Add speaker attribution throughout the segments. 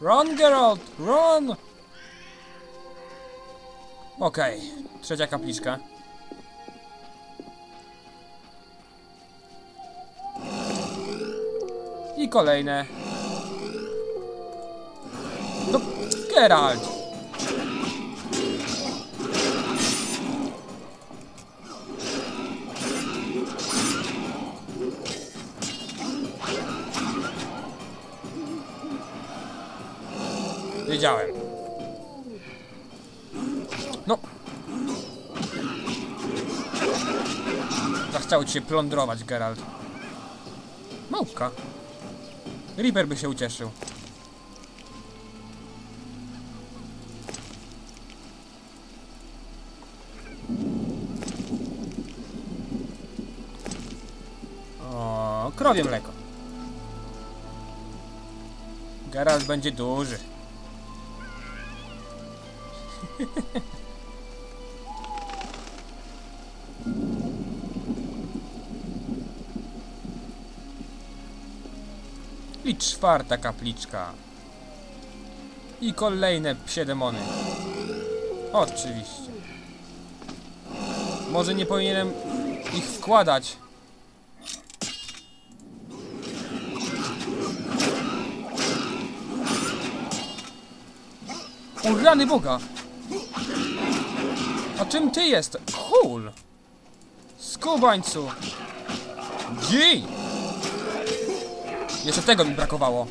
Speaker 1: Run, Geralt! Run! Okej, trzecia kapliczka. I kolejne. No, Geralt! Wiedziałem. No. Zachciał cię plądrować, Geralt. Małpka. Reaper by się ucieszył. Krowie mleko. Geralt będzie duży. I czwarta kapliczka. I kolejne psie demony. Oczywiście. Może nie powinienem ich wkładać. O Boga! A czym ty jest? Cool! Skubańcu! Gij! Jeszcze tego mi brakowało.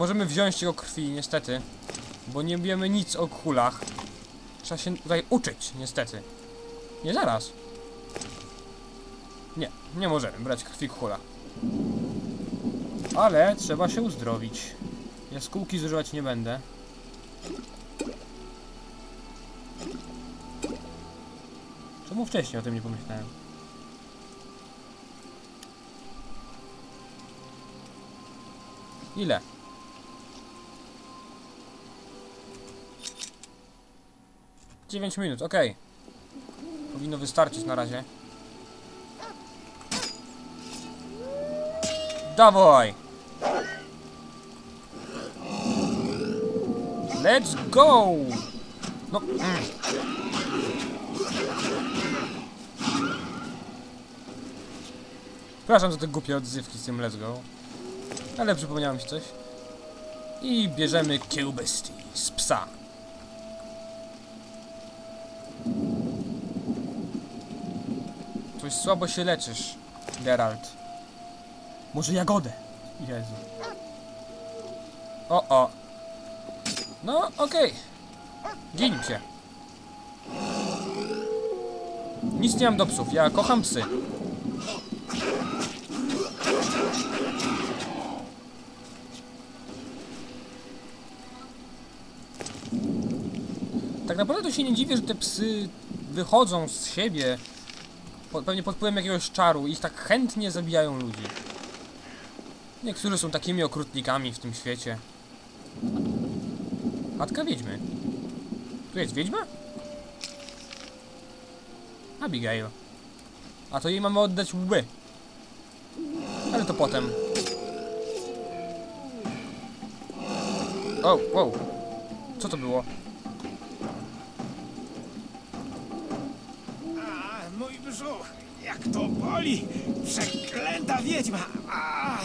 Speaker 1: Możemy wziąć jego krwi, niestety. Bo nie wiemy nic o kulach. Trzeba się tutaj uczyć, niestety. Nie zaraz. Nie, nie możemy brać krwi kula. Ale trzeba się uzdrowić. Jaskółki zużywać nie będę. Czemu wcześniej o tym nie pomyślałem? Ile? Dziewięć minut, okej. Powinno wystarczyć na razie. Dawaj! Let's go! No. Mm. Przepraszam za te głupie odzywki z tym Let's go. Ale przypomniało mi się coś. I bierzemy kiełbysty z psa. Słabo się leczysz, Geralt. Może jagodę? Jezu. O, o. No, okej. Gin się. Nic nie mam do psów, ja kocham psy. Tak naprawdę to się nie dziwię, że te psy wychodzą z siebie po, pewnie pod wpływem jakiegoś czaru ich tak chętnie zabijają ludzi. Niektórzy są takimi okrutnikami w tym świecie. Matka wiedźmy. Tu jest wiedźma? Abigail. A to jej mamy oddać łby. Ale to potem. O, wow. Co to było?
Speaker 2: A, mój brzuch, jak to boli! Przeklęta wiedźma! A,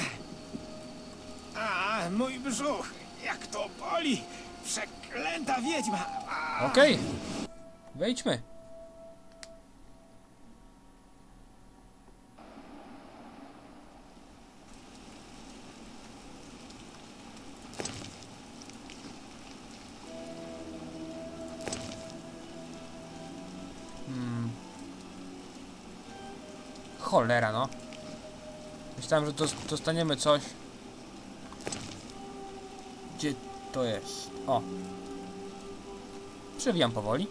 Speaker 2: a mój brzuch, jak to boli! Przeklęta wiedźma! A,
Speaker 1: Okej. Wejdźmy. Hmm. Cholera, no. Myślałem, że dostaniemy coś. Gdzie to jest? O. Przewijam powoli.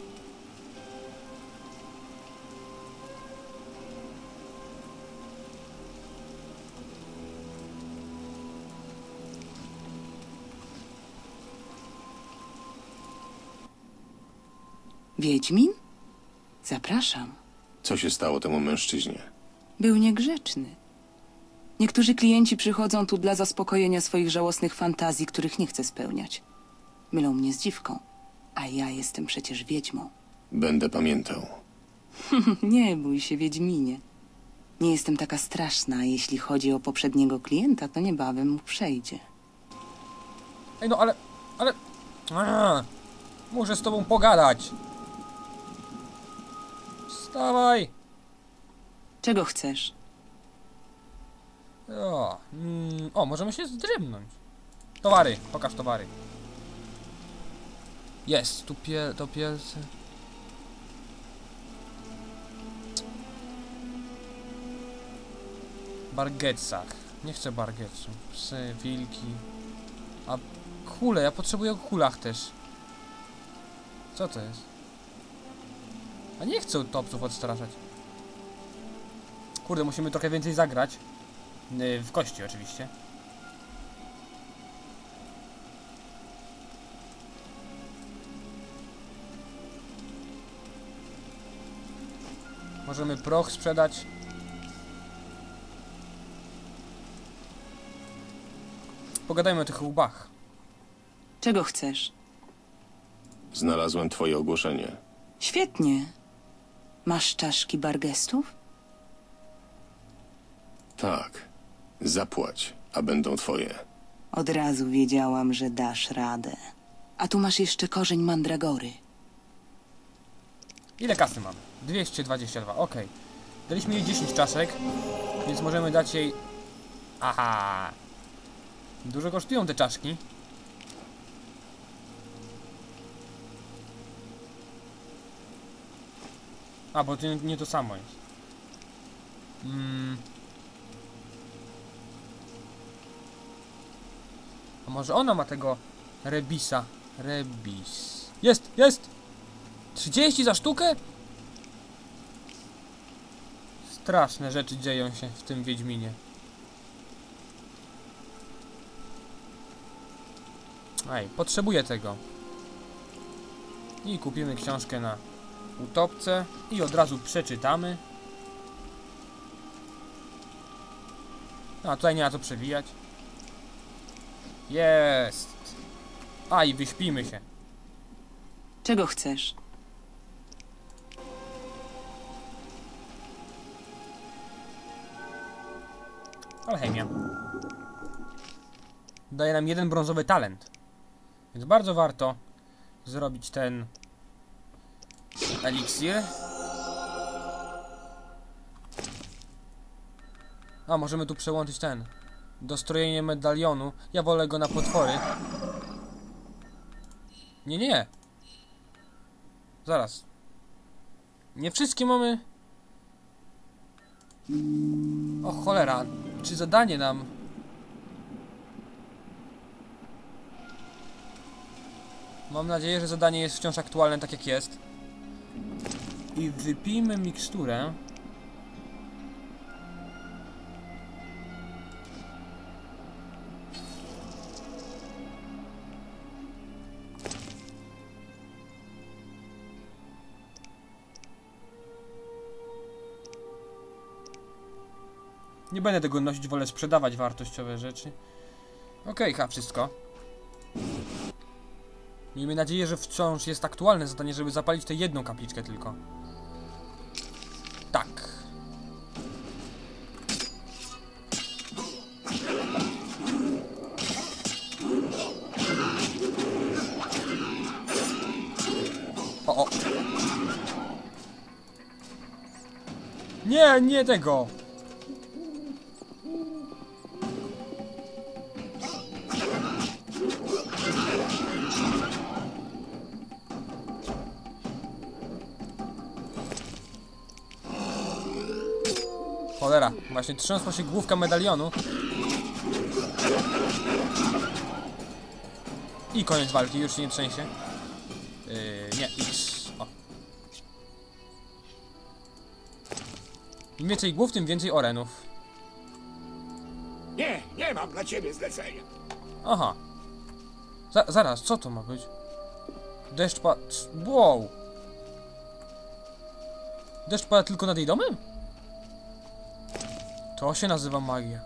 Speaker 3: Wiedźmin? Zapraszam.
Speaker 4: Co się stało temu mężczyźnie?
Speaker 3: Był niegrzeczny. Niektórzy klienci przychodzą tu dla zaspokojenia swoich żałosnych fantazji, których nie chcę spełniać. Mylą mnie z dziwką, a ja jestem przecież wiedźmą.
Speaker 4: Będę pamiętał.
Speaker 3: Nie bój się, Wiedźminie. Nie jestem taka straszna, a jeśli chodzi o poprzedniego klienta, to niebawem mu przejdzie.
Speaker 1: Ej, no ale... ale... Aaa, muszę z tobą pogadać. Wstawaj!
Speaker 3: Czego chcesz?
Speaker 1: O, mm, o, możemy się zdrymnąć. Towary, pokaż towary. Jest, tu pie, to pielce. Bargetsach. Nie chcę bargetsów. Psy, wilki. A kule, ja potrzebuję o kulach też. Co to jest? A nie chcę utopców odstraszać. Kurde, musimy trochę więcej zagrać. Y, W kości oczywiście. Możemy proch sprzedać. Pogadajmy o tych łbach.
Speaker 3: Czego chcesz?
Speaker 4: Znalazłem twoje ogłoszenie.
Speaker 3: Świetnie. Masz czaszki bargestów?
Speaker 4: Tak. Zapłać, a będą twoje.
Speaker 3: Od razu wiedziałam, że dasz radę. A tu masz jeszcze korzeń mandragory.
Speaker 1: Ile kasy mamy? 222, ok. Daliśmy jej 10 czaszek, więc możemy dać jej... Aha! Dużo kosztują te czaszki. A, bo to nie, nie to samo jest. Mm. A może ona ma tego rebisa? Rebis. Jest, jest! 30 za sztukę? Straszne rzeczy dzieją się w tym Wiedźminie. Ej, potrzebuję tego. I kupimy książkę na utopce i od razu przeczytamy. A tutaj nie ma co przewijać. Jest. A i wyśpimy się.
Speaker 3: Czego chcesz?
Speaker 1: Alchemia. Daje nam jeden brązowy talent. Więc bardzo warto zrobić ten eliksir. A, możemy tu przełączyć ten. Dostrojenie medalionu. Ja wolę go na potwory. Nie, nie. Zaraz. Nie wszystkie mamy... O cholera, czy zadanie nam... Mam nadzieję, że zadanie jest wciąż aktualne tak jak jest. I wypijmy miksturę. Nie będę tego nosić, wolę sprzedawać wartościowe rzeczy. Okej, okay, wszystko. Miejmy nadzieję, że wciąż jest aktualne zadanie, żeby zapalić tę jedną kapliczkę tylko. Tak. O, o. Nie, nie tego! Właśnie trząsła się główka medalionu. I koniec walki, już się nie trzęsie. Yy, nie, X. O. Im więcej głów, tym więcej orenów.
Speaker 2: Nie, nie mam dla ciebie zlecenia.
Speaker 1: Aha. Za, zaraz, co to ma być? Deszcz pa... c- Wow! Deszcz pada tylko nad jej domem? To się nazywa magia.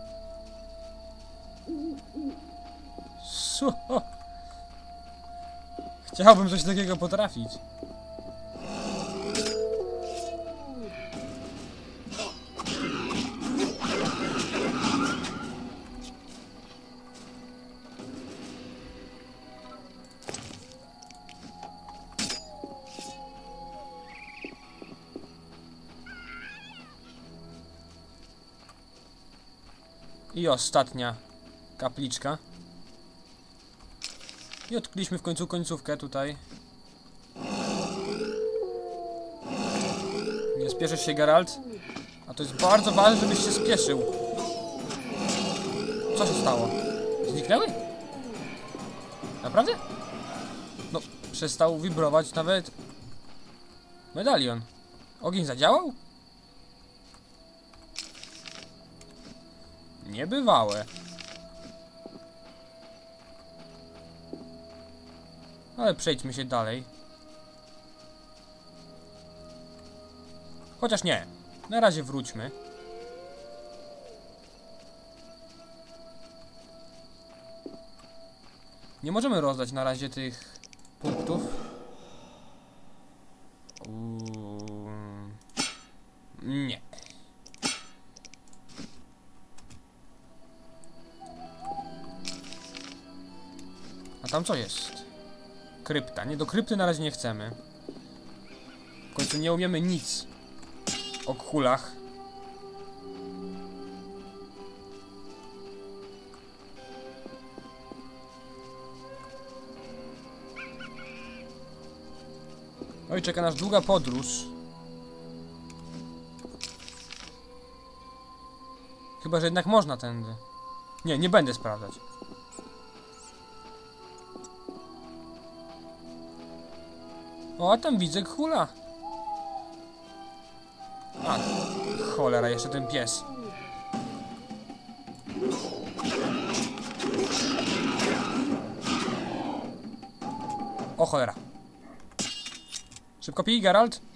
Speaker 1: Co? Chciałbym coś takiego potrafić. I ostatnia kapliczka. I odkryliśmy w końcu końcówkę tutaj. Nie spieszysz się, Geralt? A to jest bardzo ważne, żebyś się spieszył. Co się stało? Zniknęły? Naprawdę? No, przestał wibrować nawet medalion. Ogień zadziałał? Niebywałe. Ale przejdźmy się dalej. Chociaż nie. Na razie wróćmy. Nie możemy rozdać na razie tych punktów. Co jest? Krypta. Nie, do krypty na razie nie chcemy. W końcu nie umiemy nic o kulach. Oj, czeka nas długa podróż. Chyba, że jednak można tędy. Nie, nie będę sprawdzać. O, tam widzę kula. A, cholera, jeszcze ten pies. O cholera. Szybko pij, Geralt.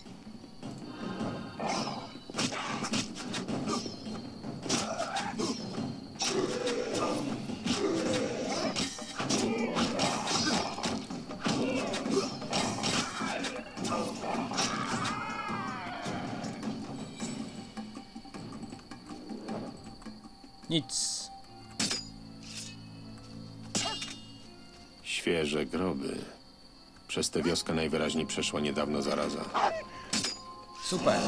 Speaker 1: Nic.
Speaker 4: Świeże groby. Przez tę wioskę najwyraźniej przeszła niedawno zaraza.
Speaker 1: Super.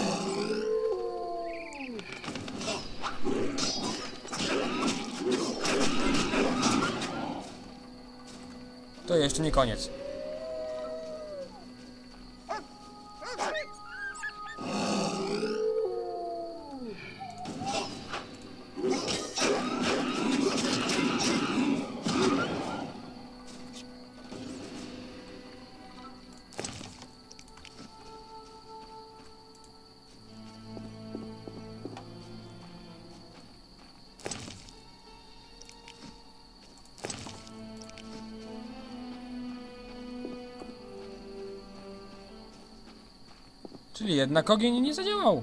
Speaker 1: To jeszcze nie koniec. Czyli jednak ogień nie zadziałał.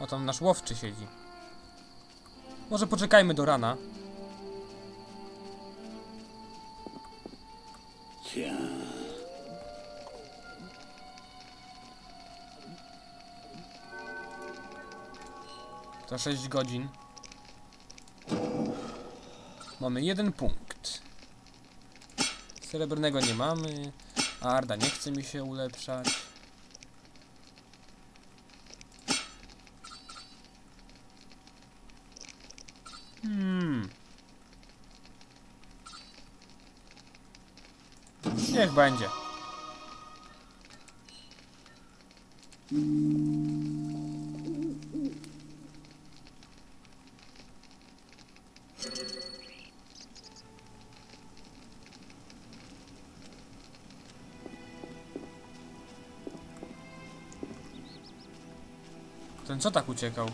Speaker 1: O tam nasz łowczy siedzi. Może poczekajmy do rana. To 6 godzin. Mamy jeden punkt. Srebrnego nie mamy. Arda nie chce mi się ulepszać. Hmm. Niech będzie. Ten co tak uciekał?